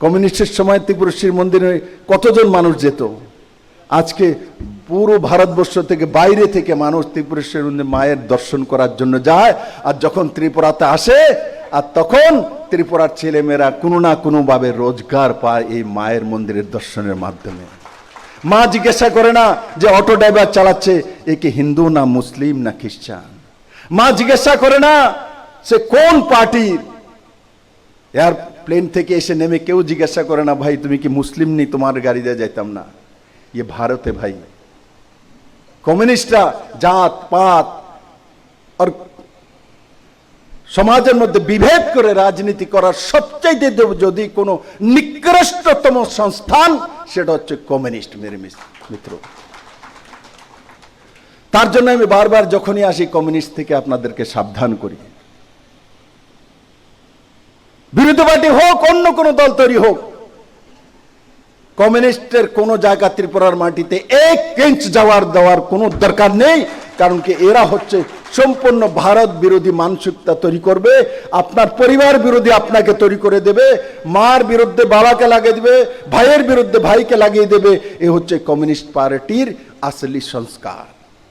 কমিউনিস্টের সময় ত্রিপুরা শিব মন্দিরে কতজন মানুষ যেত? আজকে পুরো ভারতবর্ষ থেকে বাইরে থেকে মানুষ ত্রিপুরেশ্বর মায়ের দর্শন করার জন্য যায়, আর যখন ত্রিপুরাতে আসে, আর তখন ত্রিপুরার ছেলেমেয়েরা কোনো না কোনোভাবে রোজগার পায় এই মায়ের মন্দিরের দর্শনের মাধ্যমে। মা জিজ্ঞাসা করে না যে অটো ড্রাইভার চালাচ্ছে, এ কি হিন্দু না মুসলিম না খ্রিস্টান? মা জিজ্ঞাসা করে না, সে কোন পার্টির? এয়ারপ্লেন থেকে এসে নেমে কেউ জিজ্ঞাসা করে না, ভাই, তুমি কি মুসলিম নি? তোমার গাড়িতে যাইতাম না। ইয়ে ভারতে, ভাই। কমিউনিস্টরা, জাত, পাত আর সমাজের মধ্যে বিভেদ করে রাজনীতি করার সবচাইতে যদি কোনো নিকৃষ্টতম সংস্থান, সেটা হচ্ছে কমিউনিস্ট, মেরে মিত্র। তার জন্য আমি বারবার যখনই আসি, কমিউনিস্ট থেকে আপনাদেরকে সাবধান করি। বিরোধী পার্টি হোক, অন্য কোনো দল তৈরি হোক, কমিউনিস্টের কোন জায়গা ত্রিপুরার মাটিতে এক ইঞ্চ যাওয়ার দেওয়ার কোনো দরকার নেই, কারণ কি এরা হচ্ছে সম্পূর্ণ ভারত বিরোধী মানসিকতা তৈরি করবে, আপনার পরিবার বিরোধী আপনাকে তৈরি করে দেবে, মার বিরুদ্ধে বাবাকে লাগিয়ে দেবে, ভাইয়ের বিরুদ্ধে ভাইকে লাগিয়ে দেবে, এ হচ্ছে কমিউনিস্ট পার্টির আসলি সংস্কার।